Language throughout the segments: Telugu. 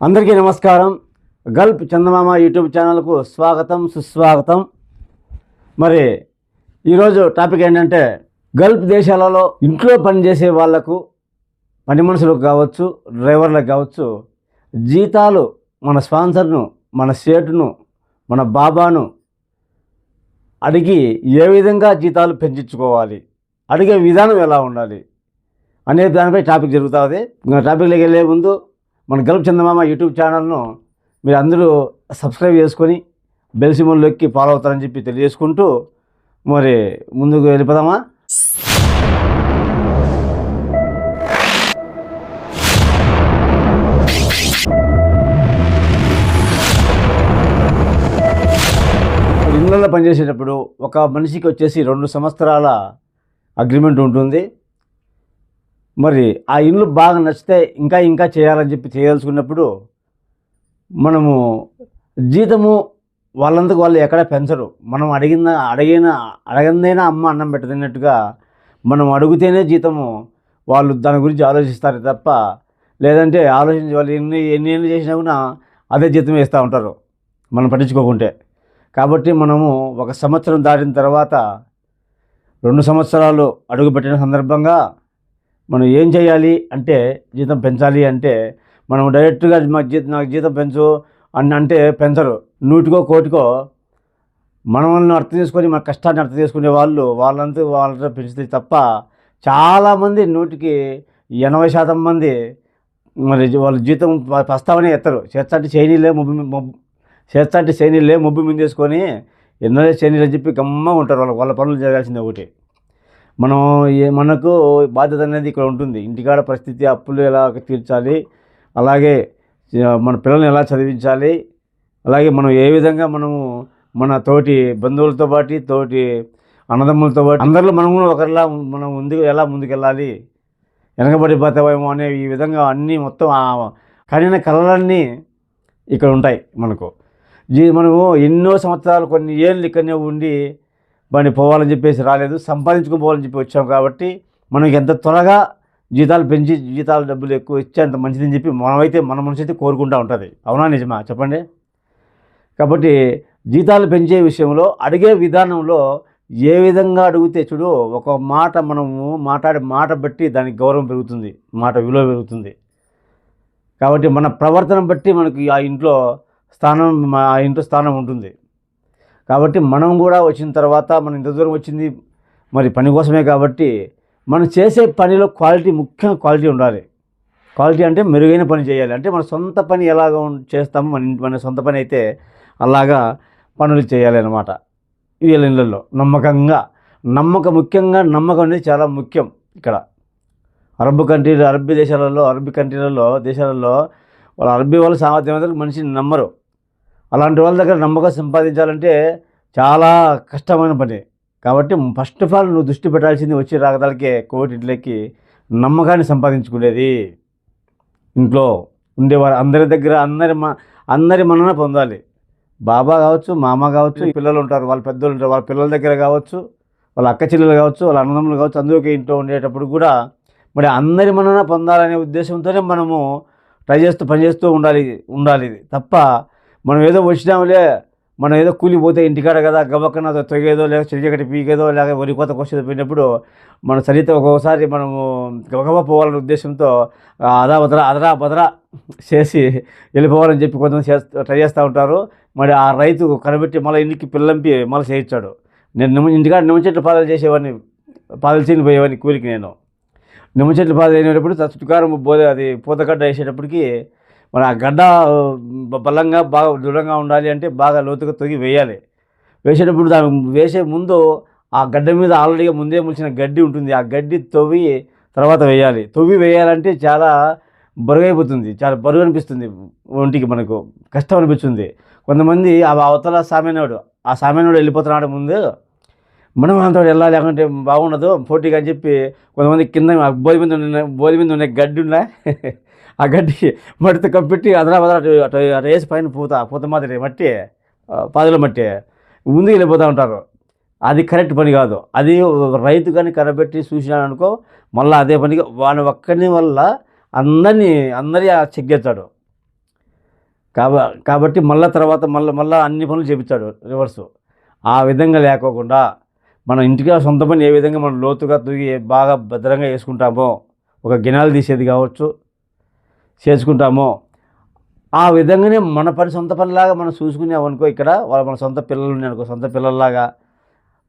అందరికీ నమస్కారం. గల్ప్ చందమామ యూట్యూబ్ ఛానల్కు స్వాగతం సుస్వాగతం. మరి ఈరోజు టాపిక్ ఏంటంటే గల్ఫ్ దేశాలలో ఇంట్లో పనిచేసే వాళ్ళకు పని మనుషులకు కావచ్చు డ్రైవర్లకు కావచ్చు జీతాలు మన స్పాన్సర్ను మన సేటును మన బాబాను అడిగి ఏ విధంగా జీతాలు పెంచుకోవాలి అడిగే విధానం ఎలా ఉండాలి అనే దానిపై టాపిక్ జరుగుతుంది టాపిక్లోకి వెళ్ళే ముందు మన గెలుపు చందమామ యూట్యూబ్ ఛానల్ను మీరు అందరూ సబ్స్క్రైబ్ చేసుకొని బెల్ ఎక్కి ఫాలో అవుతారని చెప్పి తెలియజేసుకుంటూ మరి ముందుకు వెళ్ళిపోదామా? ఇళ్ళల్లో పనిచేసేటప్పుడు ఒక మనిషికి వచ్చేసి రెండు సంవత్సరాల అగ్రిమెంట్ ఉంటుంది. మరి ఆ ఇల్లు బాగా నచ్చితే ఇంకా ఇంకా చేయాలని చెప్పి చేయాల్సుకున్నప్పుడు మనము జీతము వాళ్ళంతకు వాళ్ళు ఎక్కడ పెంచరు. మనం అడిగిన అడిగిన అడగందైనా అమ్మ అన్నం పెట్టదన్నట్టుగా మనం అడిగితేనే జీతము వాళ్ళు దాని గురించి ఆలోచిస్తారు తప్ప లేదంటే ఆలోచించి వాళ్ళు ఎన్ని ఎన్ని ఏళ్ళు చేసినా కూడా అదే జీతం వేస్తూ ఉంటారు మనం పట్టించుకోకుంటే. కాబట్టి మనము ఒక సంవత్సరం దాటిన తర్వాత రెండు సంవత్సరాలు అడుగుపెట్టిన సందర్భంగా మనం ఏం చేయాలి అంటే జీతం పెంచాలి అంటే మనం డైరెక్ట్గా మా జీతం నాకు జీతం పెంచు అని అంటే పెంచరు. నూటికో కోటికో మనల్ని అర్థం చేసుకొని మన కష్టాన్ని అర్థం చేసుకునే వాళ్ళు వాళ్ళంతా వాళ్ళతో పెంచితే తప్ప చాలామంది నూటికి ఎనభై శాతం మంది మరి వాళ్ళ జీతం ప్రస్తావనే ఎత్తరు. చేర్చంటే చైనీలే ముబ్బు మొబ్బు చేర్చంటే చేయనీలే ముబ్బు మిందేసుకొని ఎన్నో చైనీలు అని చెప్పి గమ్మ ఉంటారు. వాళ్ళ వాళ్ళ పనులు జరగాల్సిందే ఒకటి. మనం ఏ- మనకు బాధ్యత అనేది ఇక్కడ ఉంటుంది. ఇంటికాడ పరిస్థితి అప్పులు ఎలా తీర్చాలి అలాగే మన పిల్లల్ని ఎలా చదివించాలి అలాగే మనం ఏ విధంగా మనము మన తోటి బంధువులతో పాటు తోటి అన్నదమ్ములతో పాటు అందరిలో మనం కూడా ఒకరిలా మనం ముందుకు ఎలా ముందుకెళ్ళాలి వెనకబడిపోతామేమో అనే ఈ విధంగా అన్నీ మొత్తం కనిన కళలన్నీ ఇక్కడ ఉంటాయి మనకు. మనము ఎన్నో సంవత్సరాలు కొన్ని ఏళ్ళు ఇక్కడనే ఉండి బండి పోవాలని చెప్పేసి రాలేదు. సంపాదించుకుపోవాలని చెప్పి వచ్చాం కాబట్టి మనకి ఎంత త్వరగా జీతాలు పెంచి జీతాలు డబ్బులు ఎక్కువ ఇచ్చే అంత మంచిదని చెప్పి మనమైతే మన మనసు అయితే కోరుకుంటూ ఉంటుంది. అవునా నిజమా? చెప్పండి. కాబట్టి జీతాలు పెంచే విషయంలో అడిగే విధానంలో ఏ విధంగా అడిగితే చూడు ఒక మాట మనము మాట్లాడే మాట బట్టి దానికి గౌరవం పెరుగుతుంది. మాట విలువ పెరుగుతుంది. కాబట్టి మన ప్రవర్తన బట్టి మనకి ఆ ఇంట్లో స్థానం మా- ఆ ఇంట్లో స్థానం ఉంటుంది. కాబట్టి మనం కూడా వచ్చిన తర్వాత మనం ఇంత దూరం వచ్చింది మరి పని కోసమే కాబట్టి మనం చేసే పనిలో క్వాలిటీ ముఖ్యంగా క్వాలిటీ ఉండాలి. క్వాలిటీ అంటే మెరుగైన పని చేయాలి. అంటే మన సొంత పని ఎలాగ చేస్తామో మన మన సొంత పని అయితే అలాగా పనులు చేయాలి అన్నమాట. వీళ్ళ ఇళ్ళల్లో నమ్మకంగా నమ్మకం ముఖ్యంగా నమ్మకం అనేది చాలా ముఖ్యం ఇక్కడ. అరబ్ కంట్రీలు అరబ్ దేశాలలో అరబ్ కంట్రీలలో దేశాలలో వాళ్ళ అరబ్బీ వాళ్ళు సామర్థ్యం మనిషిని నమ్మరు. అలాంటి వాళ్ళ దగ్గర నమ్మకం సంపాదించాలంటే చాలా కష్టమైన పని. కాబట్టి ఫస్ట్ ఆఫ్ ఆల్ నువ్వు దృష్టి పెట్టాల్సింది వచ్చి రాగదాలకే కోటి ఇంట్లోకి నమ్మకాన్ని సంపాదించుకునేది. ఇంట్లో ఉండేవారు అందరి దగ్గర అందరి మా అందరి మనన పొందాలి. బాబా కావచ్చు మామ కావచ్చు పిల్లలు ఉంటారు వాళ్ళ పెద్దలు ఉంటారు వాళ్ళ పిల్లల దగ్గర కావచ్చు వాళ్ళ అక్క చెల్లెలు కావచ్చు వాళ్ళ అన్నదమ్ములు కావచ్చు అందరికీ ఇంట్లో ఉండేటప్పుడు కూడా మరి అందరి మనన పొందాలనే ఉద్దేశంతోనే మనము ట్రై చేస్తూ పని చేస్తూ ఉండాలి ఉండాలి. ఇది తప్ప మనం ఏదో వచ్చినాములే మనం ఏదో కూలిపోతే ఇంటికాడ కదా గబక్కన తొగేదో లేక చెరిచకటి పీకేదో లేక వరి కోత కోసేదో పోయినప్పుడు మన చరిత్ర ఒక్కొక్కసారి మనము గబగబా పోవాలనే ఉద్దేశంతో అదా బదరా అదరా బదరా చేసి వెళ్ళిపోవాలని చెప్పి కొంతమంది చేస్తూ ట్రై చేస్తూ ఉంటారు. మరి ఆ రైతు కనబెట్టి మళ్ళీ ఇంటికి పిల్లంపి మళ్ళీ చేయించాడు. నేను నిమ్మ ఇంటికాడ నిమ్మ చెట్లు పాదాలు చేసేవాడిని పాదాలు చేయని పోయేవాడిని కూలికి నేను. నిమ్మ చెట్లు పాదాలు అయినప్పుడు చుట్టుకారం పోతే అది పూతగడ్డ వేసేటప్పటికి మరి ఆ గడ్డ బలంగా బాగా దృఢంగా ఉండాలి అంటే బాగా లోతుగా తొగి వేయాలి. వేసేటప్పుడు దాని వేసే ముందు ఆ గడ్డ మీద ఆల్రెడీగా ముందే ములిచిన గడ్డి ఉంటుంది. ఆ గడ్డి తవ్వి తర్వాత వేయాలి. తవ్వి వేయాలంటే చాలా బరుగైపోతుంది. చాలా బరువు అనిపిస్తుంది ఒంటికి మనకు. కష్టం అనిపిస్తుంది. కొంతమంది ఆ అవతల సామాన్యుడు ఆ సామాన్యుడు వెళ్ళిపోతున్నాడు ముందు. మనం అంతా వెళ్ళాలి లేకుంటే బాగుండదు. పోటీగా అని చెప్పి కొంతమంది కింద ఆ బోధి మీద ఉన్న బోధి మీద ఉన్న గడ్డి ఉన్నాయి ఆ గడ్డి మట్టితో కప్పెట్టి అదనా వదల అటు అటు అటు వేసి పైన పూత పూత మాదిరి మట్టి పాదుల మట్టి ముందుకు వెళ్ళిపోతూ ఉంటారు. అది కరెక్ట్ పని కాదు. అది రైతు కానీ కనబెట్టి చూసినాడు అనుకో మళ్ళీ అదే పనిగా వాని ఒక్కని వల్ల అందరినీ అందరి చెక్ చేస్తాడు కాబ కాబట్టి మళ్ళీ తర్వాత మళ్ళీ మళ్ళీ అన్ని పనులు చేపించాడు రివర్సు. ఆ విధంగా లేకోకుండా మన ఇంటికి సొంత పని ఏ విధంగా మనం లోతుగా తూగి బాగా భద్రంగా వేసుకుంటామో ఒక గినాలు తీసేది కావచ్చు చేసుకుంటామో. ఆ విధంగానే మన పని సొంత పనిలాగా మనం చూసుకున్నామనుకో ఇక్కడ వాళ్ళ మన సొంత పిల్లలు అనుకో సొంత పిల్లల్లాగా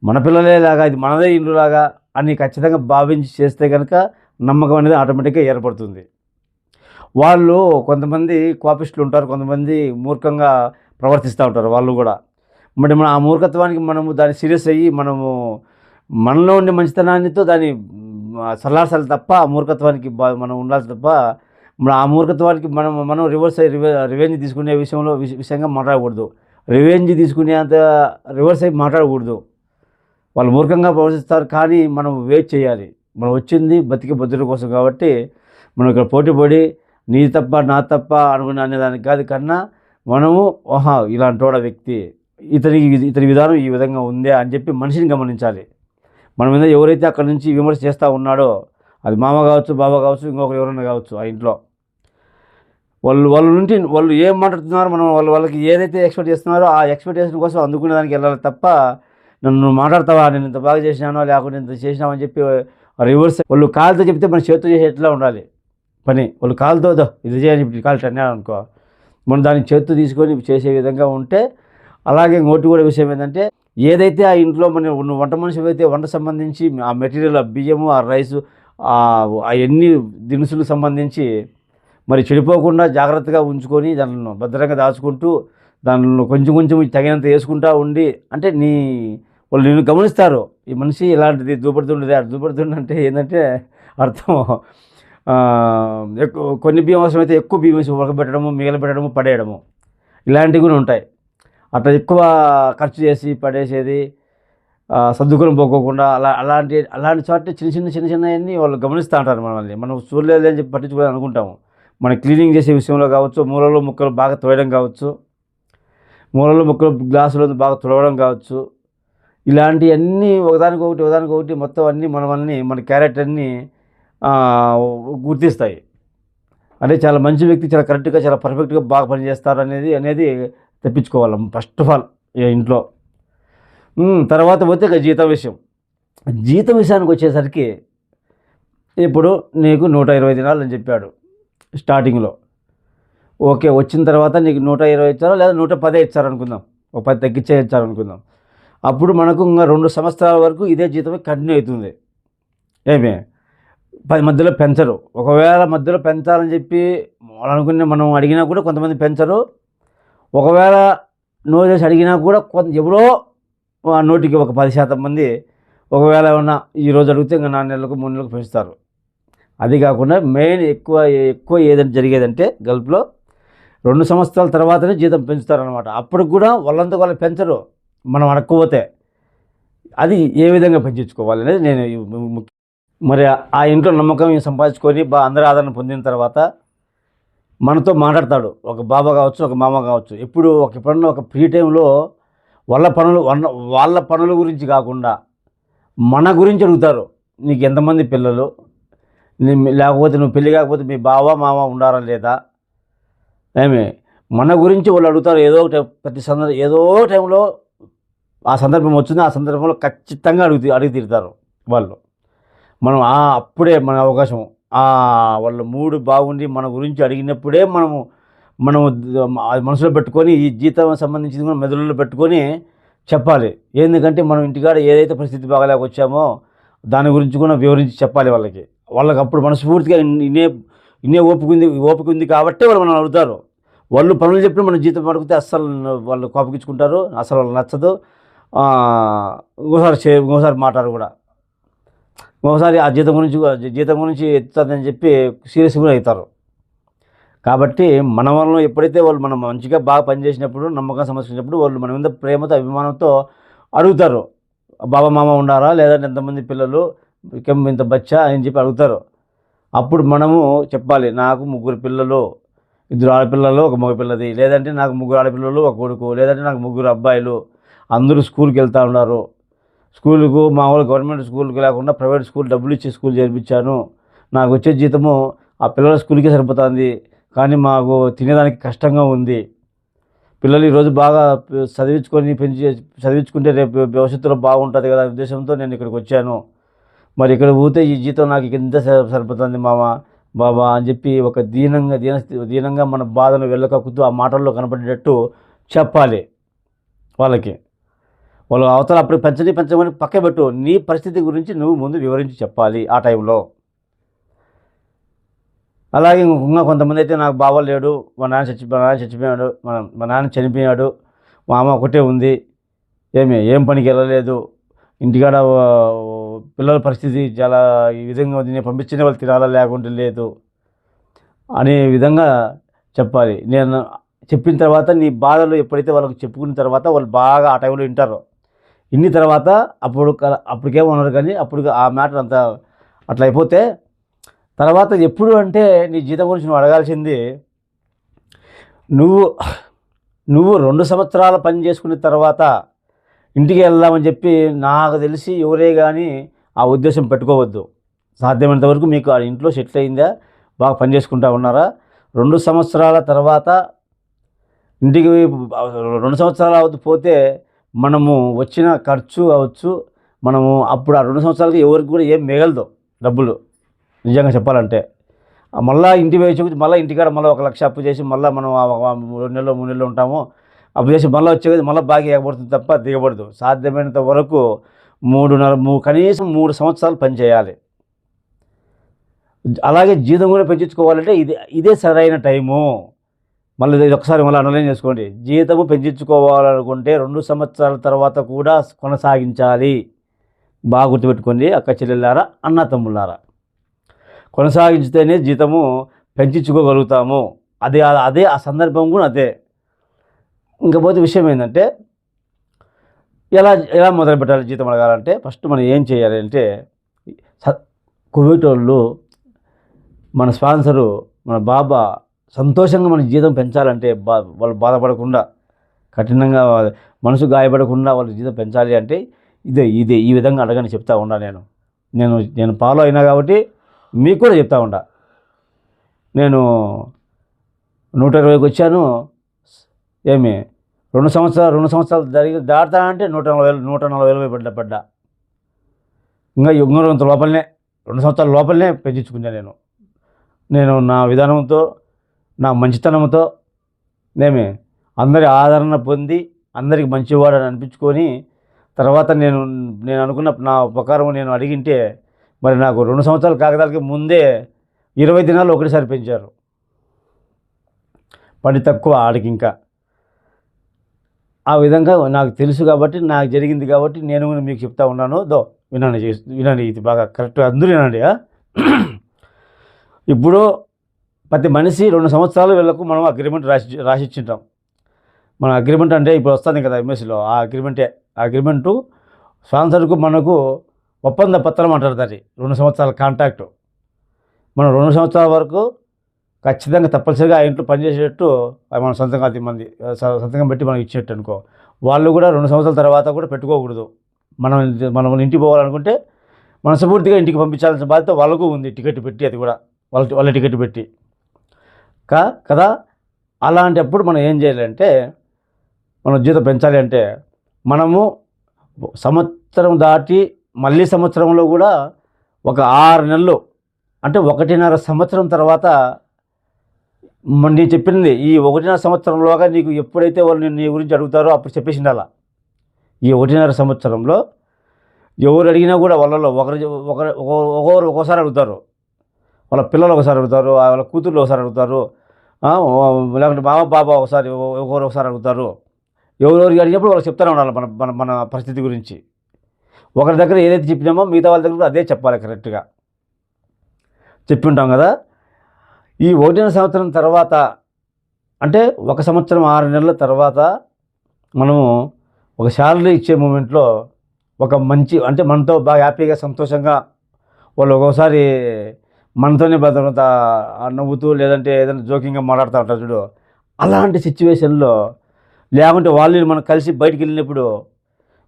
మన పిల్లలేలాగా ఇది మనదే ఇల్లులాగా అని ఖచ్చితంగా భావించి చేస్తే కనుక నమ్మకం అనేది ఆటోమేటిక్గా ఏర్పడుతుంది. వాళ్ళు కొంతమంది కోపిస్టులు ఉంటారు కొంతమంది మూర్ఖంగా ప్రవర్తిస్తూ ఉంటారు వాళ్ళు కూడా. మరి మన ఆ మూర్ఖత్వానికి మనము దాన్ని సీరియస్ అయ్యి మనము మనలో ఉండే మంచితనాన్నితో దాన్ని సల్లార్చాలి తప్ప ఆ మూర్ఖత్వానికి బా- మనం ఉండాలి తప్ప మన ఆ మూర్ఖత్వానికి మనం మనం రివర్స్ అయ్యి రివె రివెంజ్ తీసుకునే విషయంలో విష- విషయంగా మాట్లాడకూడదు. రివెంజ్ తీసుకునేంత రివర్స్ అయ్యి మాట్లాడకూడదు. వాళ్ళు మూర్ఖంగా ప్రవర్తిస్తారు కానీ మనం వెయిట్ చేయాలి. మనం వచ్చింది బతికి బతుల కోసం కాబట్టి మనం ఇక్కడ పోటీపడి నీ తప్ప నా తప్ప అనుకునే అనేదానికి కాదు కన్నా మనము ఓహా ఇలాంటి వాడు వ్యక్తి. ఇతనికి ఇతని విధానం ఈ విధంగా ఉందే అని చెప్పి మనిషిని గమనించాలి. మన మీద ఎవరైతే అక్కడ నుంచి విమర్శ చేస్తూ ఉన్నాడో అది మామ కావచ్చు బాబా కావచ్చు ఇంకొకరు ఎవరైనా కావచ్చు ఆ ఇంట్లో. వాళ్ళు వాళ్ళ నుండి వాళ్ళు ఏం మాట్లాడుతున్నారో మనం వాళ్ళు వాళ్ళకి ఏదైతే ఎక్స్పెక్ట్ చేస్తున్నారో ఆ ఎక్స్పెక్టేషన్ కోసం అందుకునే దానికి వెళ్ళాలి తప్ప నన్ను మాట్లాడతావా? నేను ఇంత బాగా చేసినానో లేకుంటే ఇంత చేసినావు అని చెప్పి రివర్స్ వాళ్ళు కాలుతో చెప్తే మన చేతితో చేసేట్లా ఉండాలి? పని. వాళ్ళు కాలుతో ఇది చేయని చెప్పి కాలు అన్నాడు అనుకో. మనం దాన్ని చేతితో తీసుకొని చేసే విధంగా ఉంటే అలాగే ఇంకోటి కూడా విషయం ఏంటంటే ఏదైతే ఆ ఇంట్లో మన వంట మనిషి అయితే వంట సంబంధించి ఆ మెటీరియల్ ఆ బియ్యము ఆ రైసు ఆ దినుసులు సంబంధించి మరి చెడిపోకుండా జాగ్రత్తగా ఉంచుకొని దానిని భద్రంగా దాచుకుంటూ దానిలో కొంచెం కొంచెం తగినంత వేసుకుంటా ఉండి అంటే నీ వాళ్ళు నిన్ను గమనిస్తారు. ఈ మనిషి ఇలాంటిది దూపడుతుండేది? అది దూపడుతుండే అంటే ఏంటంటే అర్థం ఎక్కువ కొన్ని బియ్యం అవసరమైతే ఎక్కువ బియ్యం వేసి ఉడకబెట్టడము మిగలబెట్టడము పడేయడము ఇలాంటివి కూడా ఉంటాయి. అట్లా ఎక్కువ ఖర్చు చేసి పడేసేది ఆ, సర్దుకొని పోకోకుండా అలా అలాంటి అలాంటి చోట చిన్న చిన్న చిన్న చిన్నవన్నీ వాళ్ళు గమనిస్తూ ఉంటారు మనల్ని. మనం చూడలేదు అని చెప్పి పట్టించుకోవాలి అనుకుంటాము. మన క్లీనింగ్ చేసే విషయంలో కావచ్చు మూలలో ముక్కలు బాగా తోయడం కావచ్చు మూలలో ముక్కలు గ్లాసులో బాగా తుడవడం కావచ్చు ఇలాంటివన్నీ ఒకదానికొకటి ఒకదానికొకటి మొత్తం అన్నీ మనల్ని మన క్యారెక్టర్ని గుర్తిస్తాయి. అంటే చాలా మంచి వ్యక్తి చాలా కరెక్ట్గా చాలా పర్ఫెక్ట్గా బాగా పనిచేస్తారు అనేది అనేది తెప్పించుకోవాలి ఫస్ట్ ఆఫ్ ఆల్ ఇంట్లో. తర్వాత పోతే ఇక జీతం విషయం. జీతం విషయానికి వచ్చేసరికి ఇప్పుడు నీకు నూట ఇరవై దినాలు అని చెప్పాడు. స్టార్టింగ్లో. ఓకే వచ్చిన తర్వాత నీకు నూట ఇరవై ఇచ్చారో లేదా నూట పదే ఇచ్చారనుకుందాం. ఒక పది తగ్గించే ఇచ్చారనుకుందాం అప్పుడు మనకు ఇంకా రెండు సంవత్సరాల వరకు ఇదే జీతమే కంటిన్యూ అవుతుంది. ఏమే? పది మధ్యలో పెంచరు. ఒకవేళ మధ్యలో పెంచాలని చెప్పి అనుకునే మనం అడిగినా కూడా కొంతమంది పెంచరు. ఒకవేళ నో చేసి అడిగినా కూడా కొంత ఎవరో నోటికి ఒక పది శాతం మంది ఒకవేళ ఏమన్నా ఈ రోజు అడిగితే ఇంకా నాలుగు నెలలకు మూడు నెలలకు పెంచుతారు. అది కాకుండా మెయిన్ ఎక్కువ ఎక్కువ ఏదైనా జరిగేదంటే గల్ఫ్లో రెండు సంవత్సరాల తర్వాతనే జీతం పెంచుతారనమాట అప్పుడు కూడా వాళ్ళంతా వాళ్ళు పెంచరు. మనం అడగకపోతే అది ఏ విధంగా పెంచుకోవాలి అనేది నేను మరి ఆ ఇంట్లో నమ్మకం సంపాదించుకొని బా అందరి ఆదరణ పొందిన తర్వాత మనతో మాట్లాడతాడు. ఒక బాబా కావచ్చు ఒక మామ కావచ్చు. ఎప్పుడు ఒక ఎప్పుడన్నా ఒక ఫ్రీ టైంలో వాళ్ళ పనులు వాళ్ళ- వాళ్ళ పనుల గురించి కాకుండా మన గురించి అడుగుతారు. నీకు ఎంతమంది పిల్లలు? లేకపోతే నువ్వు పెళ్ళి కాకపోతే మీ బావ మామ ఉండారా లేదా? ఏమి? మన గురించి వాళ్ళు అడుగుతారు. ఏదో ఒకటి టైం- ప్రతి సందర్భం ఏదో టైంలో ఆ సందర్భం వచ్చింది. ఆ సందర్భంలో ఖచ్చితంగా అడుగు అడిగి తీరుతారు వాళ్ళు. మనం ఆ అప్పుడే మన అవకాశం. వాళ్ళ మూడు బాగుండి మన గురించి అడిగినప్పుడే మనము మనము అది మనసులో పెట్టుకొని ఈ జీతం సంబంధించింది కూడా మెదడులో పెట్టుకొని చెప్పాలి. ఎందుకంటే మనం ఇంటికాడ ఏదైతే పరిస్థితి బాగాలేక వచ్చామో దాని గురించి కూడా వివరించి చెప్పాలి వాళ్ళకి. వాళ్ళకి అప్పుడు మనస్ఫూర్తిగా ఇన్నే ఇన్నే ఓపిక ఉంది ఓపిక ఉంది కాబట్టి వాళ్ళు మనం అడుగుతారు. వాళ్ళు పనులు చెప్పిన మన జీతం అడిగితే అస్సలు వాళ్ళు కోపగించుకుంటారు అసలు వాళ్ళు నచ్చదు. ఇంకోసారి చే ఇంకోసారి మాట్లాడు కూడా. ఇంకోసారి ఆ జీతం గురించి జీతం గురించి ఎత్తుతుందని చెప్పి సీరియస్ కూడా అవుతారు. కాబట్టి మన వల్ల ఎప్పుడైతే వాళ్ళు మనం మంచిగా బాగా పనిచేసినప్పుడు నమ్మకం సమర్పించినప్పుడు వాళ్ళు మన మీద ప్రేమతో అభిమానంతో అడుగుతారు. బాబా మామ ఉండారా? లేదంటే ఎంతమంది పిల్లలు? ఇంకేం ఇంత బచ్చా అని చెప్పి అడుగుతారు. అప్పుడు మనము చెప్పాలి నాకు ముగ్గురు పిల్లలు ఇద్దరు ఆడపిల్లలు ఒక మగ పిల్లది లేదంటే నాకు ముగ్గురు ఆడపిల్లలు ఒక కొడుకు. లేదంటే నాకు ముగ్గురు అబ్బాయిలు. అందరూ స్కూల్కి వెళ్తూ ఉన్నారు. స్కూల్కు మామూలు గవర్నమెంట్ స్కూల్కి లేకుండా ప్రైవేట్ స్కూల్ డబ్బులు ఇచ్చి స్కూల్ చేర్పించాను. నాకు వచ్చే జీతము ఆ పిల్లల స్కూల్కే సరిపోతుంది. కానీ మాకు తినేదానికి కష్టంగా ఉంది. పిల్లలు ఈరోజు బాగా చదివించుకొని పెంచి చదివించుకుంటే రేపు భవిష్యత్తులో బాగుంటుంది కదా ఉద్దేశంతో నేను ఇక్కడికి వచ్చాను. మరి ఇక్కడ పోతే ఈ జీతం నాకు ఇంత సరిపోతుంది మామ బాబా అని చెప్పి ఒక దీనంగా దీన దీనంగా మన బాధను వెళ్ళకక్కుతూ ఆ మాటల్లో కనపడేటట్టు చెప్పాలి వాళ్ళకి. వాళ్ళు అవతల అప్పుడు పెంచని పెంచమని పక్కబెట్టు నీ పరిస్థితి గురించి నువ్వు ముందు వివరించి చెప్పాలి ఆ టైంలో. అలాగే ఇంకా కొంతమంది అయితే నాకు బావ లేడు మా నాన్న చచ్చి మా నాన్న చచ్చిపోయాడు మన మా నాన్న చనిపోయాడు మా అమ్మ ఒకటే ఉంది ఏమి ఏం పనికి వెళ్ళలేదు ఇంటికాడ పిల్లల పరిస్థితి చాలా ఈ విధంగా ఉంది. నేను పంపించిన వాళ్ళు తినాలా లేకుండా లేదు అనే విధంగా చెప్పాలి. నేను చెప్పిన తర్వాత నీ బాధలు ఎప్పుడైతే వాళ్ళకి చెప్పుకున్న తర్వాత వాళ్ళు బాగా ఆ టైంలో వింటారు. ఇన్ని తర్వాత అప్పుడు అప్పటికే ఉన్నారు కానీ అప్పుడు ఆ మ్యాటర్ అంత అట్లా అయిపోతే తర్వాత ఎప్పుడు అంటే నీ జీతం గురించి నువ్వు అడగాల్సింది నువ్వు నువ్వు రెండు సంవత్సరాల పని చేసుకున్న తర్వాత ఇంటికి వెళ్దామని చెప్పి నాకు తెలిసి ఎవరే కానీ ఆ ఉద్దేశం పెట్టుకోవద్దు. సాధ్యమైనంత వరకు మీకు ఆ ఇంట్లో సెటిల్ అయిందా? బాగా పని చేసుకుంటా ఉన్నారా? రెండు సంవత్సరాల తర్వాత ఇంటికి రెండు సంవత్సరాలు అవద్దు పోతే మనము వచ్చిన ఖర్చు అవచ్చు మనము అప్పుడు ఆ రెండు సంవత్సరాలకి ఎవరికి కూడా ఏం మిగలదు డబ్బులు. నిజంగా చెప్పాలంటే. మళ్ళీ ఇంటి వేసి మళ్ళీ ఇంటికాడ మళ్ళీ ఒక లక్ష అప్పు చేసి మళ్ళీ మనం రెండు నెలలు మూడు నెలలు ఉంటాము. అప్పుడు చేసి మళ్ళీ వచ్చేది మళ్ళీ బాగా ఎగబడుతుంది తప్ప దిగబడదు. సాధ్యమైనంత వరకు మూడున్నర మూడు కనీసం మూడు సంవత్సరాలు పనిచేయాలి అలాగే జీతం కూడా పెంచుకోవాలంటే ఇది ఇదే సరైన టైము. మళ్ళీ ఇది ఒకసారి మళ్ళీ అనలైన్ చేసుకోండి. జీతము పెంచుకోవాలనుకుంటే రెండు సంవత్సరాల తర్వాత కూడా కొనసాగించాలి. బాగా గుర్తుపెట్టుకోండి అక్క చెల్లెళ్ళారా అన్న తమ్ముళ్ళారా. కొనసాగించితేనే జీతము పెంచుకోగలుగుతాము. అదే అదే ఆ సందర్భం కూడా అదే. ఇంకపోతే విషయం ఏంటంటే ఎలా ఎలా మొదలు పెట్టాలి జీతం అడగాలంటే ఫస్ట్ మనం ఏం చేయాలి అంటే కోవిడ్ వాళ్ళు మన స్పాన్సరు మన బాబా సంతోషంగా మన జీతం పెంచాలంటే బా వాళ్ళు బాధపడకుండా కఠినంగా మనసు గాయపడకుండా వాళ్ళ జీతం పెంచాలి అంటే ఇదే ఇదే ఈ విధంగా అడగని చెప్తా ఉన్నా నేను. నేను నేను ఫాలో అయినా కాబట్టి మీకు కూడా చెప్తా ఉండా నేను నూట ఇరవైకి వచ్చాను ఏమి? రెండు సంవత్సరాలు రెండు సంవత్సరాలు జరిగి దాటుతానంటే నూట నలభై వేలు నూట నలభై వేలు పడ్డా పడ్డా. ఇంకా ఇంకొంత లోపలనే రెండు సంవత్సరాల లోపలనే పెంచుకున్నా నేను. నేను నా విధానంతో నా మంచితనంతో నేమి అందరి ఆదరణ పొంది అందరికి మంచివాడని అనిపించుకొని తర్వాత నేను నేను అనుకున్న నా ఉపకారం నేను అడిగింటే మరి నాకు రెండు సంవత్సరాలు కాగదాలకి ముందే ఇరవై దినాలు ఒకటిసారి పెంచారు. పని తక్కువ ఆడికి ఇంకా. ఆ విధంగా నాకు తెలుసు కాబట్టి నాకు జరిగింది కాబట్టి నేను కూడా మీకు చెప్తా ఉన్నాను. దో వినండి చేస్- వినండి ఇది బాగా కరెక్ట్ అందరూ వినండి ఇప్పుడు ప్రతి మనిషి రెండు సంవత్సరాలు వీళ్ళకు మనం అగ్రిమెంట్ రాసి రాసిచ్చింటాం. మన అగ్రిమెంట్ అంటే ఇప్పుడు వస్తుంది కదా ఎంఎస్సిలో ఆ అగ్రిమెంటే ఆ అగ్రిమెంటు స్పాన్సర్కు మనకు ఒప్పంద పత్రం అంటారు దాన్ని రెండు సంవత్సరాల కాంట్రాక్టు. మనం రెండు సంవత్సరాల వరకు ఖచ్చితంగా తప్పనిసరిగా ఆ ఇంట్లో పనిచేసేటట్టు అది మన సొంతంగా అది మంది స- సంతకం పెట్టి మనం ఇచ్చేట్టు అనుకో. వాళ్ళు కూడా రెండు సంవత్సరాల తర్వాత కూడా పెట్టుకోకూడదు. మనం మనం ఇంటికి పోవాలనుకుంటే మనస్ఫూర్తిగా ఇంటికి పంపించాల్సిన బాధ్యత వాళ్ళకు ఉంది టికెట్ పెట్టి అది కూడా. వాళ్ళ వాళ్ళ టికెట్ పెట్టి. కా కదా? అలాంటప్పుడు మనం ఏం చేయాలంటే మనం జీతం పెంచాలి అంటే మనము సంవత్సరం దాటి మళ్ళీ సంవత్సరంలో కూడా ఒక ఆరు నెలలు అంటే ఒకటిన్నర సంవత్సరం తర్వాత నేను చెప్పింది ఈ ఒకటిన్నర సంవత్సరంలోగా నీకు ఎప్పుడైతే వాళ్ళు నీ గురించి అడుగుతారో అప్పుడు చెప్పేసి ఈ ఒకటిన్నర సంవత్సరంలో ఎవరు అడిగినా కూడా వాళ్ళలో ఒకరు ఒకరు ఒక్కొ- ఒక్కోసారి అడుగుతారు. వాళ్ళ పిల్లలు ఒకసారి అడుగుతారు వాళ్ళ కూతుర్లు ఒకసారి అడుగుతారు లేకుంటే మామ బాబా ఒకసారి ఒకరు ఒకసారి అడుగుతారు. ఎవరెవరికి అడిగినప్పుడు వాళ్ళు చెప్తూనే ఉండాలి మన మన మన పరిస్థితి గురించి. ఒకరి దగ్గర ఏదైతే చెప్పినామో మిగతా వాళ్ళ దగ్గర కూడా అదే చెప్పాలి కరెక్ట్గా. చెప్పి ఉంటాం కదా? ఈ ఒకటిన సంవత్సరం తర్వాత అంటే ఒక సంవత్సరం ఆరు నెలల తర్వాత మనము ఒక శాలరీ ఇచ్చే మూమెంట్లో ఒక మంచి అంటే మనతో బాగా హ్యాపీగా సంతోషంగా వాళ్ళు ఒక్కోసారి మనతోనే బతుకంత నవ్వుతూ లేదంటే ఏదైనా జోకింగ్గా మాట్లాడుతూ ఉంటారు చూడు. అలాంటి సిచ్యువేషన్లో లేకుంటే వాళ్ళు మనం కలిసి బయటికి వెళ్ళినప్పుడు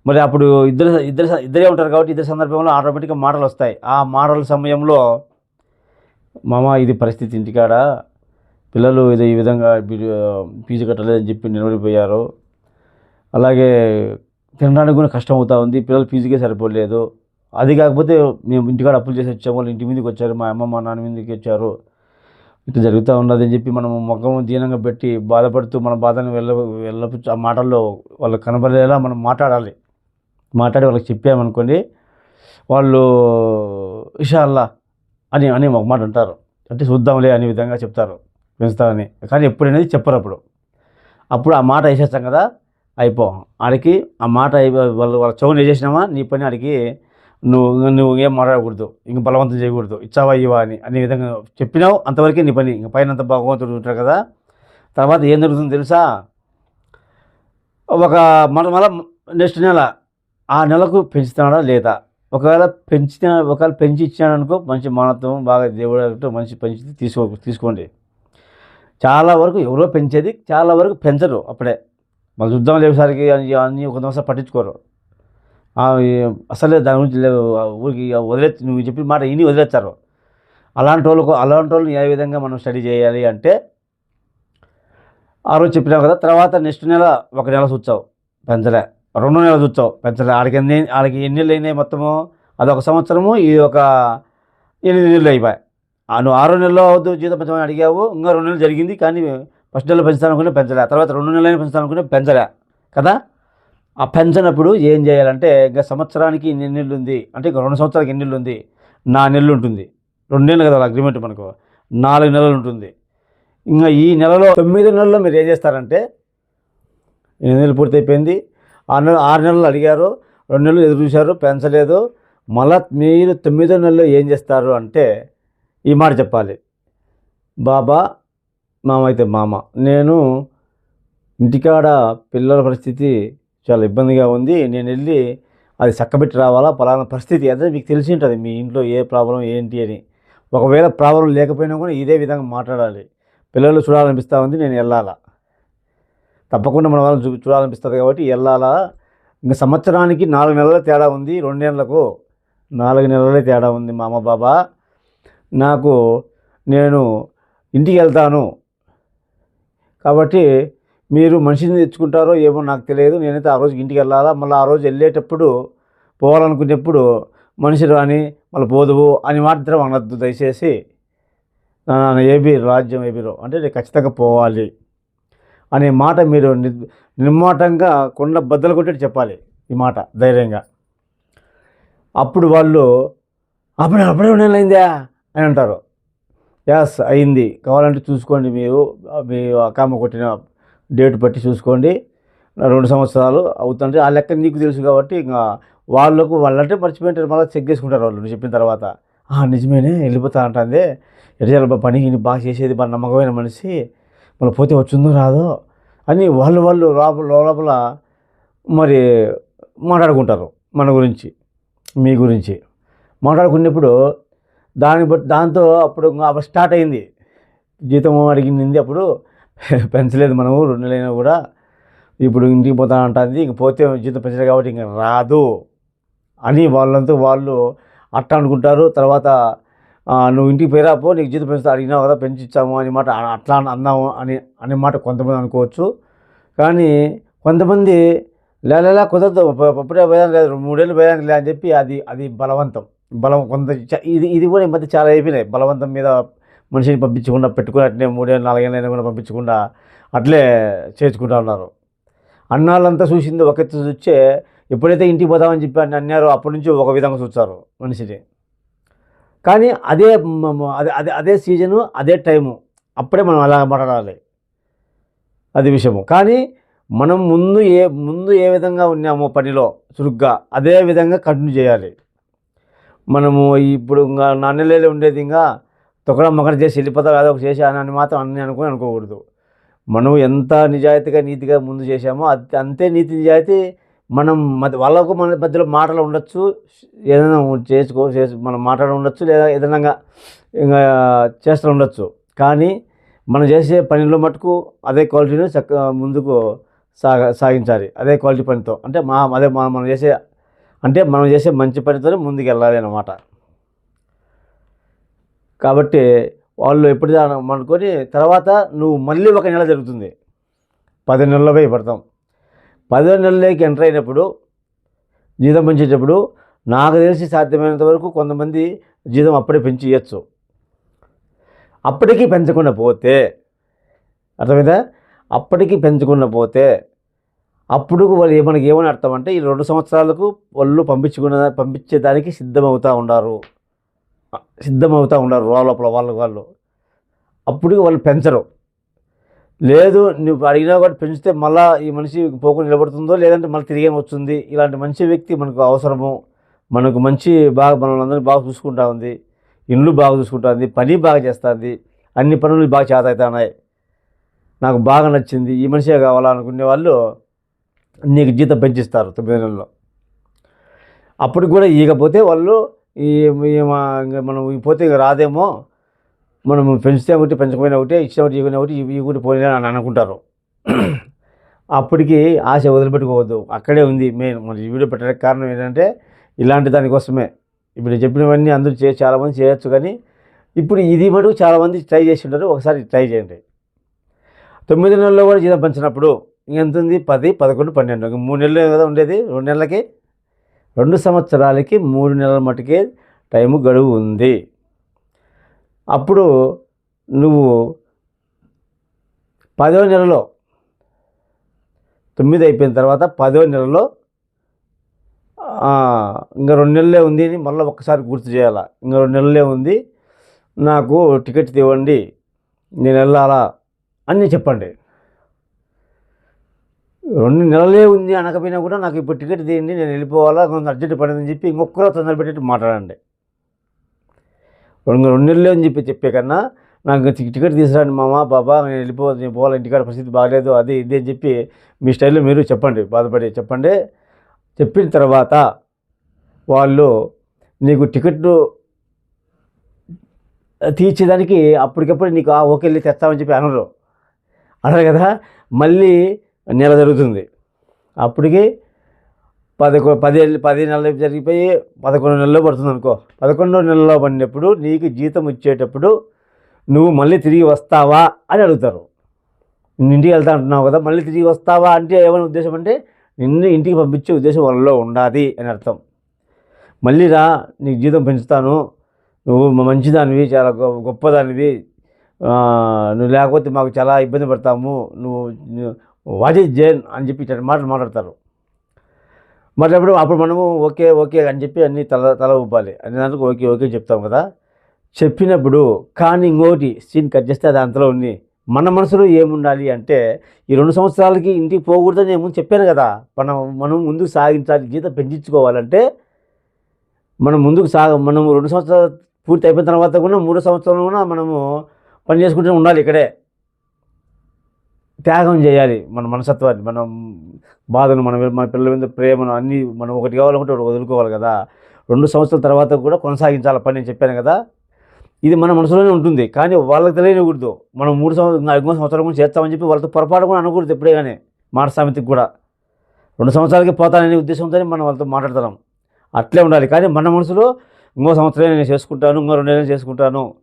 మరి అప్పుడు ఇద్దరు ఇద్దరు ఇద్దరే ఉంటారు కాబట్టి ఇద్దరు సందర్భంలో ఆటోమేటిక్గా మాటలు వస్తాయి. ఆ మాటల సమయంలో మామ ఇది పరిస్థితి ఇంటికాడ. పిల్లలు ఇది ఈ విధంగా ఫీజు కట్టలేదని చెప్పి నిలబడిపోయారు. అలాగే తినడానికి కూడా కష్టం అవుతా ఉంది. పిల్లలు ఫీజుకే సరిపోలేదు. అది కాకపోతే మేము ఇంటికాడ అప్పులు చేసి వచ్చాము. వాళ్ళు ఇంటి మీదకి వచ్చారు. మా అమ్మ మా నాన్న మీదకి వచ్చారు. ఇట్లా జరుగుతూ ఉన్నది అని చెప్పి మనం ముఖం దీనంగా పెట్టి బాధపడుతూ మన బాధను వెళ్ళ వెళ్ళపుచ్చు ఆ మాటల్లో వాళ్ళకి కనబడేలా మనం మాట్లాడాలి. మాట్లాడి వాళ్ళకి చెప్పామనుకోండి వాళ్ళు ఇషాల్లా అని అని ఒక మాట అంటారు. అంటే చూద్దాంలే అనే విధంగా చెప్తారు పెంచుతామని కానీ ఎప్పుడనేది చెప్పరు అప్పుడు. అప్పుడు ఆ మాట వేసేస్తాం కదా అయిపో. ఆడికి ఆ మాట అయిపో- వాళ్ళు వాళ్ళ చౌన్ వేసేసినామా నీ పని ఆడికి నువ్వు నువ్వు ఏం మాట్లాడకూడదు. ఇంక బలవంతం చేయకూడదు. ఇచ్చావా ఇవా అని అనే విధంగా చెప్పినావు అంతవరకే నీ పని. ఇంక పైన అంత భగవంతుడు ఉంటారు కదా. తర్వాత ఏం జరుగుతుందో తెలుసా? ఒక మన మళ్ళీ నెక్స్ట్ నెల ఆ నెలకు పెంచుతున్నాడా లేదా? ఒకవేళ పెంచిన ఒకవేళ పెంచి ఇచ్చాడు మంచి మానత్వం బాగా దేవుడు మంచి పెంచి తీసుకో తీసుకోండి. చాలా వరకు ఎవరో పెంచేది చాలా వరకు పెంచరు అప్పుడే. మళ్ళీ చూద్దాం లేసరికి అన్నీ ఒక సంవత్సరం పట్టించుకోరు. అసలే దాని గురించి ఊరికి వదిలే నువ్వు చెప్పిన మాట ఇని వదిలేస్తారు. అలాంటి వాళ్ళకు అలాంటి వాళ్ళని ఏ విధంగా మనం స్టడీ చేయాలి అంటే ఆ రోజు చెప్పినావు కదా తర్వాత నెక్స్ట్ నెల ఒక నెల చూచావు పెంచలే. రెండు నెలలు చూస్తావు. పెంచలే ఆడికి ఎన్ని ఆడికి ఎన్ని నెలలు అయినాయి మొత్తము? అదొక సంవత్సరము ఇది ఒక ఎనిమిది నెలలు అయిపోయాయి. ఆ నువ్వు ఆరో నెలలో అవుతూ జీతం పెంచమని అడిగావు ఇంకా రెండు నెలలు జరిగింది కానీ ఫస్ట్ నెలలో పెంచుతానుకునే పెంచలే తర్వాత రెండు నెలలైనా అనుకుంటే పెంచలే కదా? ఆ పెంచనప్పుడు ఏం చేయాలంటే ఇంకా సంవత్సరానికి ఇన్ని నెలలు ఉంది అంటే ఇంకా రెండు సంవత్సరాలకి ఎన్ని నెలలు ఉంది? నా నెలలు ఉంటుంది. రెండు నెలలు కదా అగ్రిమెంట్ మనకు. నాలుగు నెలలు ఉంటుంది. ఇంకా ఈ నెలలో తొమ్మిది నెలల్లో మీరు ఏం చేస్తారంటే ఎనిమిది నెలలు పూర్తయిపోయింది ఆరు నెలలు ఆరు నెలలు అడిగారు రెండు నెలలు ఎదురు చూశారు పెంచలేదు. మళ్ళా మీరు తొమ్మిదో నెలలో ఏం చేస్తారు అంటే ఈ మాట చెప్పాలి. బాబా మామ అయితే మామ నేను ఇంటికాడ పిల్లల పరిస్థితి చాలా ఇబ్బందిగా ఉంది. నేను వెళ్ళి అది చక్కబెట్టి రావాలా? పలానా పరిస్థితి అదే మీకు తెలిసి ఉంటుంది. మీ ఇంట్లో ఏ ప్రాబ్లం ఏంటి అని. ఒకవేళ ప్రాబ్లం లేకపోయినా కూడా ఇదే విధంగా మాట్లాడాలి. పిల్లలు చూడాలనిపిస్తూ ఉంది నేను వెళ్ళాలా? తప్పకుండా మన వాళ్ళని చూ చూడాలనిపిస్తుంది కాబట్టి వెళ్ళాలా ఇంకా సంవత్సరానికి నాలుగు నెలల తేడా ఉంది. రెండేళ్ళకు నాలుగు నెలలే తేడా ఉంది మామ బాబా. నాకు నేను ఇంటికి వెళ్తాను. కాబట్టి మీరు మనిషిని తెచ్చుకుంటారో ఏమో నాకు తెలియదు. నేనైతే ఆ రోజు ఇంటికి వెళ్ళాలా. మళ్ళీ ఆ రోజు వెళ్ళేటప్పుడు పోవాలనుకునేప్పుడు మనిషి రాని మళ్ళీ పోదువు అని మాత్రం అనొద్దు. దయచేసి నా ఏబీ రాజ్యం ఏబీలో అంటే నేను ఖచ్చితంగా పోవాలి. అనే మాట మీరు ని- నిర్మాటంగా కొండ బద్దలు కొట్టేట్టు చెప్పాలి ఈ మాట ధైర్యంగా. అప్పుడు వాళ్ళు అప్పుడే అప్పుడే ఉండేలైందా? అని అంటారు. ఎస్ అయింది. కావాలంటే చూసుకోండి మీరు మీ అకామ కొట్టిన డేట్ బట్టి చూసుకోండి. రెండు సంవత్సరాలు అవుతుంటే ఆ లెక్క నీకు తెలుసు కాబట్టి ఇంకా వాళ్ళకు వాళ్ళంటే మర్చిపోయింటారు మళ్ళీ చెక్ చేసుకుంటారు వాళ్ళు చెప్పిన తర్వాత. "ఆ, నిజమేనే వెళ్ళిపోతా అంటే ఎట్లా పని బాగా చేసేది మన నమ్మకమైన మనిషి. మళ్ళీ పోతే వచ్చిందో రాదో అని వాళ్ళు వాళ్ళు లోపల లోపల మరి మాట్లాడుకుంటారు మన గురించి మీ గురించి. మాట్లాడుకున్నప్పుడు దాన్ని బట్టి దాంతో అప్పుడు అప్పుడు స్టార్ట్ అయింది. జీతం అడిగింది అప్పుడు పెంచలేదు మనము రెండు నెలలైనా కూడా. ఇప్పుడు ఇంటికి పోతా అంటుంది ఇంక పోతే జీతం పెంచలేదు కాబట్టి ఇంక రాదు అని వాళ్ళంతా వాళ్ళు అట్ట అనుకుంటారు. తర్వాత నువ్వు ఇంటికి పోయిరాపో నీకు జీతం పెంచుతా అడిగినావు కదా పెంచిచ్చాము అని మాట అట్లా అన్నాము అని అనే మాట కొంతమంది అనుకోవచ్చు. కానీ కొంతమంది లేలేలా కుదరదు అప్పుడే పోయాను లేదు మూడేళ్ళు పోయాను లే అని చెప్పి అది అది బలవంతం. బలం కొంత ఇది ఇది కూడా ఈ మధ్య చాలా అయిపోయినాయి. బలవంతం మీద మనిషిని పంపించకుండా పెట్టుకుని అట్లే మూడేళ్ళు నాలుగేళ్ళైనా కూడా పంపించకుండా అట్లే చేర్చుకుంటా ఉన్నారు. అన్నాళ్ళంతా చూసింది ఒక ఎత్తు చూచే ఎప్పుడైతే ఇంటికి పోదామని చెప్పి అని అన్నారో అప్పటి నుంచి ఒక విధంగా చూస్తారు మనిషిని. కానీ అదే అదే అదే సీజను అదే టైము. అప్పుడే మనం అలా మాట్లాడాలి. అది విషయము. కానీ మనం ముందు ఏ ముందు ఏ విధంగా ఉన్నామో పనిలో చురుగ్గా అదే విధంగా కంటిన్యూ చేయాలి. మనము ఇప్పుడు ఇంకా నాన్నలేలే ఉండేది ఇంకా తొక్కడం మొక్కడం చేసి వెళ్ళిపోతావు ఏదో ఒకటి చేశాను అని మాత్రం అన్ని అనుకుని అనుకోకూడదు. మనం ఎంత నిజాయితీగా నీతిగా ముందు చేశామో అంతే నీతి నిజాయితీ మనం మధ్య వాళ్ళకు మన మధ్యలో మాటలు ఉండొచ్చు ఏదైనా చేసుకో చేసు మనం మాట్లాడి ఉండొచ్చు లేదా ఏదైనా ఇంకా చేస్తూ ఉండొచ్చు. కానీ మనం చేసే పనిలో మటుకు అదే క్వాలిటీని చక్కగా ముందుకు సాగ సాగించాలి. అదే క్వాలిటీ పనితో. అంటే మా అదే మనం మనం చేసే అంటే మనం చేసే మంచి పనితోనే ముందుకు వెళ్ళాలి అన్నమాట. కాబట్టి వాళ్ళు ఎప్పుడు అనుకొని తర్వాత నువ్వు మళ్ళీ ఒక నెల జరుగుతుంది. పది నెలలో పోయి పడతాం. పదో నెలలోకి ఎంటర్ అయినప్పుడు జీతం పెంచేటప్పుడు నాకు తెలిసి సాధ్యమైనంత వరకు కొంతమంది జీతం అప్పుడే పెంచి ఇవ్వచ్చు అప్పటికీ పెంచకుండా పోతే అర్థమైందా? అప్పటికీ పెంచకుండా పోతే అప్పుడు వాళ్ళు మనకి ఏమని అర్థం అంటే ఈ రెండు సంవత్సరాలకు వాళ్ళు పంపించుకున్న పంపించేదానికి సిద్ధమవుతూ ఉన్నారు సిద్ధమవుతూ ఉండారు లోపల వాళ్ళ వాళ్ళు. అప్పుడు వాళ్ళు పెంచరు. లేదు నువ్వు అడిగినా కూడా పెంచితే మళ్ళీ ఈ మనిషి పోకుండా నిలబడుతుందో లేదంటే మళ్ళీ తిరిగి వస్తుంది? ఇలాంటి మంచి వ్యక్తి మనకు అవసరము. మనకు మంచి బాగా మనల్ని అందరినీ బాగా చూసుకుంటా ఉంది. ఇండ్లు బాగా చూసుకుంటుంది పని బాగా చేస్తుంది అన్ని పనులు బాగా చేత అవుతున్నాయి నాకు బాగా నచ్చింది. ఈ మనిషే కావాలనుకునే వాళ్ళు నీకు జీతం పెంచిస్తారు తొమ్మిది నెలల్లో. అప్పుడు కూడా ఇకపోతే వాళ్ళు ఈ మా- మనం పోతే రాదేమో. మనం పెంచితే ఒకటి పెంచకపోయినా ఒకటి ఇచ్చిన ఒకటి ఇవ్వని ఒకటి ఇవి కూడా పోయినా అని అనుకుంటారు. అప్పటికి ఆశ వదిలిపెట్టుకోవద్దు. అక్కడే ఉంది మెయిన్. మన వీడియో పెట్టడానికి కారణం ఏంటంటే ఇలాంటి దానికోసమే. ఇప్పుడు చెప్పినవన్నీ అందరూ చే చాలామంది చేయొచ్చు కానీ ఇప్పుడు ఇది మటుకు చాలామంది ట్రై చేసి ఉంటారు. ఒకసారి ట్రై చేయండి. తొమ్మిది నెలల్లో కూడా జీతం పెంచినప్పుడు ఇంకెంత ఉంది? పది పదకొండు పన్నెండు. ఇంక మూడు నెలలు కదా ఉండేది. రెండు నెలలకి? రెండు సంవత్సరాలకి మూడు నెలల మటుకే టైము గడువు ఉంది. అప్పుడు నువ్వు పదో నెలలో తొమ్మిది అయిపోయిన తర్వాత పదో నెలలో ఇంకా రెండు నెలలే ఉంది అని మళ్ళీ ఒక్కసారి గుర్తు చేయాలా? ఇంకా రెండు నెలలే ఉంది నాకు టికెట్ ఇవ్వండి నేను వెళ్ళాలా అని చెప్పండి. రెండు నెలలే ఉంది అనకపోయినా కూడా నాకు ఇప్పుడు టికెట్ తీయండి నేను వెళ్ళిపోవాలా కొంత అర్జెంట్ పడిందని చెప్పి ఇంకొకరు తొందర పెట్టేట్టు మాట్లాడండి. రెండు రెండు నెలలే అని చెప్పి చెప్పే కన్నా నాకు టికెట్ తీసుకురండి మామ బాబా నేను వెళ్ళిపోవాలి నేను పోవాలి ఇంటికాడ పరిస్థితి బాగాలేదు అది ఇది అని చెప్పి మీ స్టైల్లో మీరు చెప్పండి బాధపడి చెప్పండి. చెప్పిన తర్వాత వాళ్ళు నీకు టికెట్ను తీర్చేదానికి అప్పటికప్పుడు నీకు ఆ ఓకే వెళ్ళి తెస్తామని చెప్పి అనరు. అనరు కదా? మళ్ళీ నెల జరుగుతుంది. అప్పటికి పదకొ పది పది నెలలు జరిగిపోయి పదకొండు నెలలో పడుతుంది అనుకో. పదకొండో నెలలో పడినప్పుడు నీకు జీతం ఇచ్చేటప్పుడు నువ్వు మళ్ళీ తిరిగి వస్తావా అని అడుగుతారు. నిన్ను ఇంటికి వెళ్తా అంటున్నావు కదా మళ్ళీ తిరిగి వస్తావా అంటే ఏమైనా ఉద్దేశం అంటే నిన్ను ఇంటికి పంపించే ఉద్దేశం వాళ్ళలో ఉండాది అని అర్థం. మళ్ళీ రా నీకు జీతం పెంచుతాను నువ్వు మంచిదానివి చాలా గొప్ప గొప్పదానివి నువ్వు లేకపోతే మాకు చాలా ఇబ్బంది పడతాము నువ్వు వాట్ ఈజ్ జైన్ అని చెప్పి ఇట్లాంటి మాటలు మాట్లాడతారు. మరి అప్పుడు అప్పుడు మనము ఓకే ఓకే అని చెప్పి అన్ని తల తల ఊపాలి. అన్ని ఓకే ఓకే చెప్తాం కదా. చెప్పినప్పుడు కానీ ఇంకోటి సీన్ కట్ చేస్తే అది అంతలో ఉంది. మన మనసులో ఏముండాలి అంటే ఈ రెండు సంవత్సరాలకి ఇంటికి పోకూడదని నేను ముందు చెప్పాను కదా. మనం మనం ముందుకు సాగించాలి జీతం పెంచుకోవాలంటే మనం ముందుకు సాగ మనం రెండు సంవత్సరాలు పూర్తి అయిపోయిన తర్వాత కూడా మూడో సంవత్సరంలో కూడా మనము పని చేసుకుంటూ ఉండాలి ఇక్కడే. త్యాగం చేయాలి మన మనసత్వాన్ని మనం బాధను మన మన పిల్లల మీద ప్రేమను అన్నీ మనం ఒకటి కావాలంటే ఒకటి వదులుకోవాలి కదా. రెండు సంవత్సరాల తర్వాత కూడా కొనసాగించాలి పని నేను చెప్పాను కదా. ఇది మన మనసులోనే ఉంటుంది. కానీ వాళ్ళకి తెలియకూడదు మనం మూడు సంవత్సరం నాలుగు సంవత్సరం కూడా చేస్తామని చెప్పి వాళ్ళతో పొరపాటు కూడా అనకూడదు ఎప్పుడే కానీ మాట సమితికి కూడా. రెండు సంవత్సరాలకి పోతాననే ఉద్దేశంతో మనం వాళ్ళతో మాట్లాడతాం. అట్లే ఉండాలి. కానీ మన మనసులో ఇంకో సంవత్సరం నేను చేసుకుంటాను ఇంకో రెండు నెలలు చేసుకుంటాను.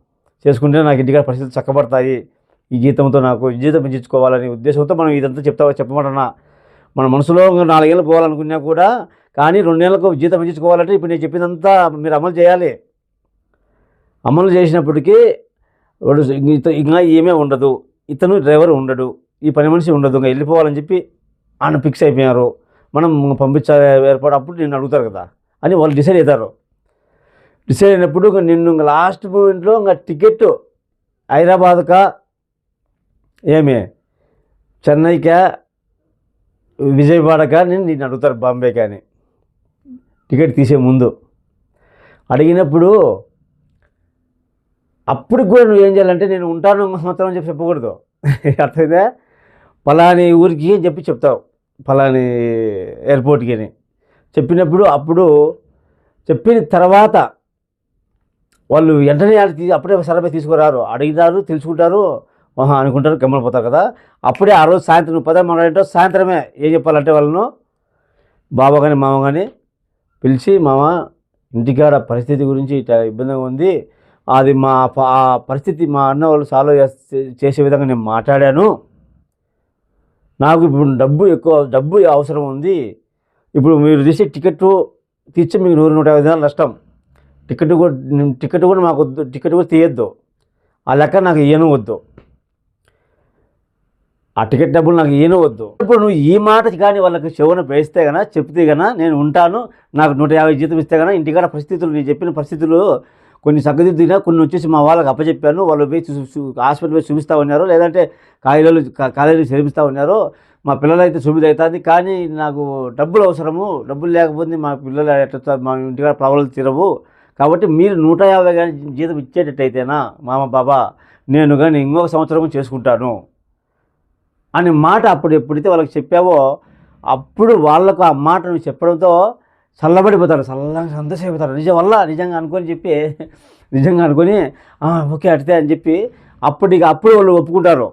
చేసుకుంటే నాకు ఇంటికాడ పరిస్థితులు చక్కబడతాయి. ఈ జీతంతో నాకు జీతం పెంచుకోవాలనే ఉద్దేశంతో మనం ఇదంతా చెప్తా చెప్పమంటున్నా. మన మనసులో నాలుగేళ్ళు పోవాలనుకున్నా కూడా కానీ రెండు నెలలకు జీతం పెంచుకోవాలంటే ఇప్పుడు నేను చెప్పిందంతా మీరు అమలు చేయాలి. అమలు చేసినప్పటికీ వాడు ఇంకా ఏమీ ఉండదు. ఇతను డ్రైవర్ ఉండడు. ఈ పని మనిషి ఉండదు. ఇంకా వెళ్ళిపోవాలని చెప్పి ఆయన ఫిక్స్ అయిపోయారు. మనం పంపించే ఏర్పాటు అప్పుడు నిన్ను అడుగుతారు కదా అని వాళ్ళు డిసైడ్ అవుతారు. డిసైడ్ అయినప్పుడు నిన్ను ఇంకా లాస్ట్ మూమెంట్లో ఇంకా టికెట్ హైదరాబాద్కా ఏమి? చెన్నైకా? విజయవాడక? నేను నిన్ను అడుగుతారు బాంబే కానీ టికెట్ తీసే ముందు. అడిగినప్పుడు అప్పుడు కూడా నువ్వు ఏం చేయాలంటే నేను ఉంటాను సంవత్సరం అని చెప్పి చెప్పకూడదు. అర్థమైతే పలాని ఊరికి అని చెప్పి చెప్తావు. పలాని ఎయిర్పోర్ట్కి అని. చెప్పినప్పుడు అప్పుడు చెప్పిన తర్వాత వాళ్ళు వెంటనే అప్పుడే సరఫరా తీసుకురారు. అడిగినారు తెలుసుకుంటారు. ఆహా అనుకుంటారు గమ్మడిపోతారు కదా. అప్పుడే ఆ రోజు సాయంత్రం నువ్వు పదే మాట్లాడంటే సాయంత్రమే ఏం చెప్పాలంటే వాళ్ళను బాబా కానీ మామ కానీ పిలిచి మామ ఇంటికాడ పరిస్థితి గురించి ఇబ్బందిగా ఉంది. అది మా ప- ఆ పరిస్థితి మా అన్న వాళ్ళు సాల్వ్ చేసే చేసే విధంగా నేను మాట్లాడాను. నాకు ఇప్పుడు డబ్బు ఎక్కువ డబ్బు అవసరం ఉంది. ఇప్పుడు మీరు తీసే టికెట్ తీర్చి మీకు నూరు నూట యాభై దినాలు నష్టం. టికెట్ కూడా టికెట్ కూడా మాకు వద్దు టికెట్ కూడా తీయొద్దు. ఆ లెక్క నాకు ఇయ్యను వద్దు. ఆ టికెట్ డబ్బులు నాకు ఈయన వద్దు. ఇప్పుడు నువ్వు ఈ మాట కానీ వాళ్ళకి చెవున వేస్తే గనా చెప్తే గనా నేను ఉంటాను నాకు నూట యాభై జీతం ఇస్తే గనా ఇంటికాడ పరిస్థితులు నేను చెప్పిన పరిస్థితులు కొన్ని సగ్గదిద్దినా కొన్ని వచ్చేసి మా వాళ్ళకి అప్పచెప్పాను వాళ్ళు పోయి చూ- హాస్పిటల్ పోయి చూపిస్తూ ఉన్నారు లేదంటే కాలేజీలు కాలేజీలు చేపిస్తూ ఉన్నారు. మా పిల్లలు అయితే సువిధ అవుతుంది కానీ నాకు డబ్బులు అవసరము డబ్బులు లేకపోతే మా పిల్లలు ఎట్లా మా ఇంటికాడ ప్రాబ్లం తీరవు. కాబట్టి మీరు నూట యాభై కానీ జీతం ఇచ్చేటట్టయితేనా మామ బాబా నేను కానీ ఇంకొక సంవత్సరం చేసుకుంటాను. అనే మాట అప్పుడు ఎప్పుడైతే వాళ్ళకి చెప్పావో అప్పుడు వాళ్ళకు ఆ మాట నువ్వు చెప్పడంతో చల్లబడిపోతారు చల్లగా సంతోషమైపోతారు నిజం వల్ల నిజంగా అనుకొని చెప్పి నిజంగా అనుకొని ఓకే అడితే అని చెప్పి అప్పటికి అప్పుడు వాళ్ళు ఒప్పుకుంటారు.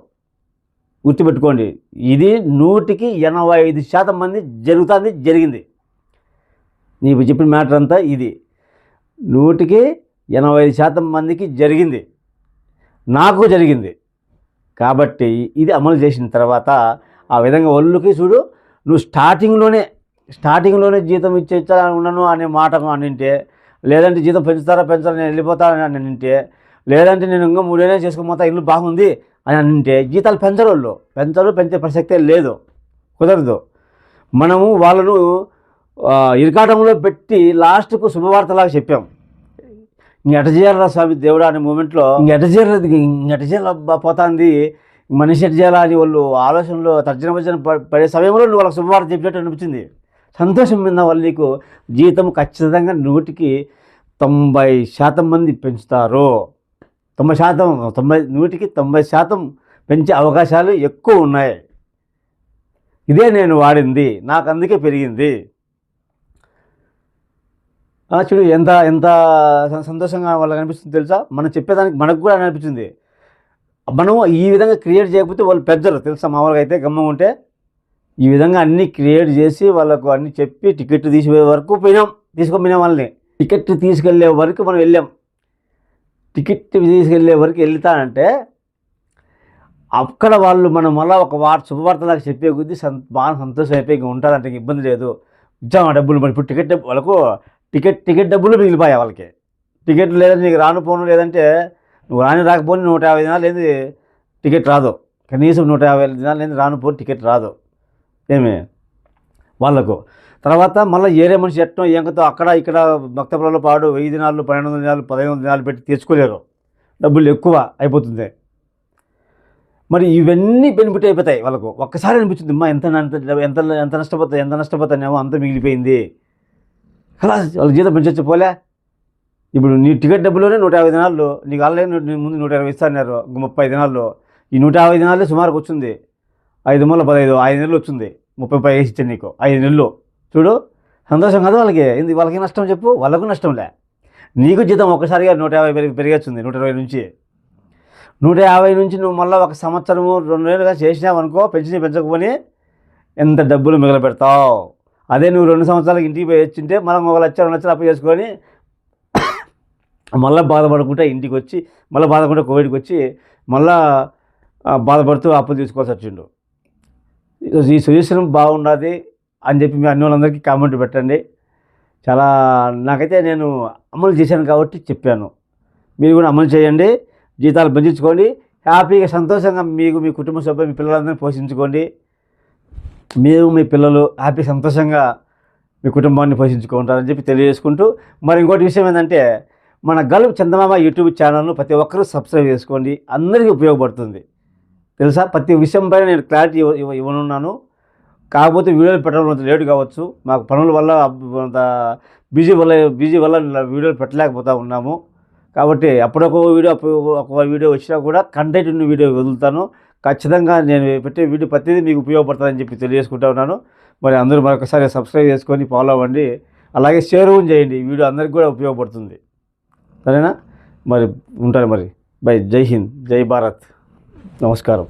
గుర్తుపెట్టుకోండి ఇది నూటికి ఎనభై ఐదు శాతం మంది జరుగుతుంది జరిగింది. నీకు చెప్పిన మ్యాటర్ అంతా ఇది. నూటికి ఎనభై ఐదు శాతం మందికి జరిగింది. నాకు జరిగింది. కాబట్టి ఇది అమలు చేసిన తర్వాత ఆ విధంగా ఒళ్ళుకి చూడు నువ్వు స్టార్టింగ్లోనే స్టార్టింగ్లోనే జీతం ఇచ్చేచ్చా ఉన్నాను అనే మాట అనింటే లేదంటే జీతం పెంచుతారా పెంచాలని నేను వెళ్ళిపోతానని అని అనింటే లేదంటే నేను ఇంకా మూడేళ్ళు చేసుకోమోతా ఇల్లు బాగుంది అని అంటే జీతాలు పెంచరు వాళ్ళు. పెంచరు పెంచే ప్రసక్తే లేదు. కుదరదు. మనము వాళ్ళను ఇరకాటంలో పెట్టి లాస్ట్కు శుభవార్తలాగా చెప్పాం. ఇంకెట స్వామి దేవుడా అనే మూమెంట్లో ఇంకెట చేయాలి పోతాంది. మనిషి ఎట అని వాళ్ళు ఆలోచనలో తర్జన భర్జన పడే సమయంలో నువ్వు వాళ్ళకి శుభవార్త చెప్పినట్టు అనిపించింది. సంతోషం మీద వాళ్ళు నీకు జీతం ఖచ్చితంగా నూటికి తొంభై శాతం మంది పెంచుతారు. తొంభై శాతం తొంభై నూటికి తొంభై శాతం పెంచే అవకాశాలు ఎక్కువ ఉన్నాయి. ఇదే నేను వాడింది. నాకు అందుకే పెరిగింది. చూడు ఎంత ఎంత సంతోషంగా వాళ్ళకి అనిపిస్తుంది తెలుసా? మనం చెప్పేదానికి మనకు కూడా అనిపించింది మనం ఈ విధంగా క్రియేట్ చేయకపోతే వాళ్ళు పెద్దలు. తెలుసా? మామూలుగా అయితే గమ్మంగా ఉంటే ఈ విధంగా అన్నీ క్రియేట్ చేసి వాళ్ళకు అన్నీ చెప్పి టికెట్ తీసిపోయే వరకు పోయినాం. తీసుకొని వాళ్ళని. టికెట్ తీసుకెళ్ళే వరకు మనం వెళ్ళాం. టికెట్ తీసుకెళ్ళే వరకు వెళ్తానంటే అక్కడ వాళ్ళు మనం మళ్ళీ ఒక వార్త నాకు చెప్పే కొద్దీ సంత బాగా సంతోషం అయిపోయి ఇంకా ఉంటారంటే ఇబ్బంది లేదు. ఇచ్చాం ఆ డబ్బులు మరి ఇప్పుడు టికెట్ వాళ్ళకు టికెట్ టికెట్ డబ్బులు మిగిలిపోయాయి వాళ్ళకి. టికెట్ లేదంటే నీకు రాను పోను లేదంటే నువ్వు రాని రాకపోని నూట యాభై దినాలు ఏంది? టికెట్ రాదు. కనీసం నూట యాభై దినాలు లేదు రాను పోను టికెట్ రాదు. ఏమి? వాళ్ళకు. తర్వాత మళ్ళీ ఏరే మనిషి ఎట్టో ఏంకతో అక్కడ ఇక్కడ భక్తపురంలో పాడు వెయ్యి దినాలు పన్నెండు వందల దినాలు పదిహేను వందల దినాలు పెట్టి తెచ్చుకోలేరు డబ్బులు ఎక్కువ అయిపోతుంది. మరి ఇవన్నీ బెనిఫిట్ అయిపోతాయి వాళ్ళకు. ఒక్కసారి అనిపించింది అమ్మా ఎంత ఎంత ఎంత ఎంత నష్టపోతా ఎంత నష్టపోతానేమో అంత మిగిలిపోయింది. అలా వాళ్ళు జీతం పెంచొచ్చు పోలే. ఇప్పుడు నీ టికెట్ డబ్బులోనే నూట యాభై దినాల్లో నీకు ఆల్రెడీ నీ ముందు నూట ఇరవై ఇస్తాన్నారు ఇంక ముప్పై దినాల్లో. ఈ నూట యాభై దినాల్లో సుమారుకు వచ్చింది. ఐదు మూల పదహైదు ఐదు నెలలు వచ్చింది. ముప్పై పై వేసి ఇచ్చాను నీకు ఐదు నెలలు. చూడు సంతోషం కాదు వాళ్ళకి. ఏంది వాళ్ళకి నష్టం చెప్పు వాళ్ళకు నష్టంలే నీకు జీతం ఒక్కసారిగా నూట యాభై పెరిగి పెరిగొచ్చింది నూట ఇరవై నుంచి. నూట యాభై నుంచి నువ్వు మళ్ళీ ఒక సంవత్సరము రెండు నెలలుగా చేసినావనుకో పెంచి పెంచకపోని ఎంత డబ్బులు మిగిలిపెడతావు? అదే నువ్వు రెండు సంవత్సరాలకు ఇంటికి పోయి వచ్చింటే మళ్ళీ ఒక లక్ష రెండు లక్షలు అప్పు చేసుకొని మళ్ళీ బాధపడకుండా ఇంటికి వచ్చి మళ్ళీ బాధపడకుండా కోవిడ్కి వచ్చి మళ్ళా బాధపడుతూ అప్పులు తీసుకోవాల్సి వచ్చిండు. ఈ సొల్యూషన్ బాగున్నది అని చెప్పి మీ అన్ని వాళ్ళందరికీ కామెంట్ పెట్టండి. చాలా నాకైతే నేను అమలు చేశాను కాబట్టి చెప్పాను. మీరు కూడా అమలు చేయండి జీతాలు పెంచుకోండి హ్యాపీగా సంతోషంగా మీకు మీ కుటుంబ సభ్యులు మీ పిల్లలందరినీ పోషించుకోండి. మీరు మీ పిల్లలు హ్యాపీ సంతోషంగా మీ కుటుంబాన్ని పోషించుకుంటారని చెప్పి తెలియజేసుకుంటూ మరి ఇంకోటి విషయం ఏంటంటే మన గల్ఫ్ చందమామ యూట్యూబ్ ఛానల్ను ప్రతి ఒక్కరూ సబ్స్క్రైబ్ చేసుకోండి. అందరికీ ఉపయోగపడుతుంది. తెలుసా? ప్రతి విషయంపై నేను క్లారిటీ ఇవ్వ ఇవ్వనున్నాను. కాకపోతే వీడియోలు పెట్టడం కొంత లేట్ కావచ్చు. మాకు పనుల వల్ల బిజీ వల్ల బిజీ వల్ల వీడియోలు పెట్టలేకపోతా ఉన్నాము. కాబట్టి అప్పుడొక వీడియో అప్పుడు ఒక వీడియో వచ్చినా కూడా కంటెంట్ ఉన్న వీడియో వదులుతాను. ఖచ్చితంగా నేను పెట్టే వీడియో ప్రతిదీ మీకు ఉపయోగపడుతుందని చెప్పి తెలియజేసుకుంటా ఉన్నాను. మరి అందరూ మరొకసారి సబ్స్క్రైబ్ చేసుకొని ఫాలో అవ్వండి. అలాగే షేర్ కూడా చేయండి. ఈ వీడియో అందరికీ కూడా ఉపయోగపడుతుంది. సరేనా? మరి ఉంటాను మరి. బై. జై హింద్. జై భారత్. నమస్కారం.